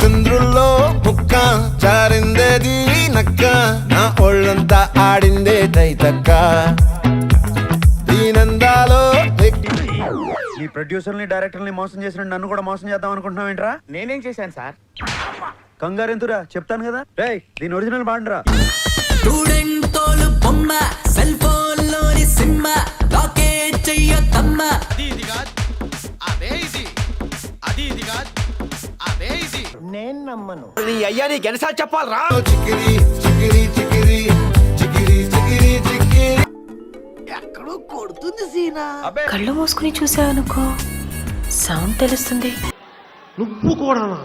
చంద్రుల్లో ముక్క చారిందేది నక్క? నా ఒళ్ళంతా ఆడిందే తైతక్క. దీనందాలో నీ ప్రొడ్యూసర్ని డైరెక్టర్ని మోసం చేసిన నన్ను కూడా మోసం చేద్దాం అనుకుంటున్నావు ఏంట్రా? నేనేం చేశాను సార్? కంగారు ఎందురా చెప్తాను కదా. రేయ్ దీని ఒరిజినల్ బాండ్రా. స్టూడెంట్ నీ అయ్యా నీకు ఎన్నిసార్లు చెప్పాలరా? చికిరి చికిరి చికిరి చికిరి చికిరి చికిరి కళ్ళు మూసుకుని చూసావనుకో సౌండ్ తెలుస్తుంది. నువ్వు కూడానా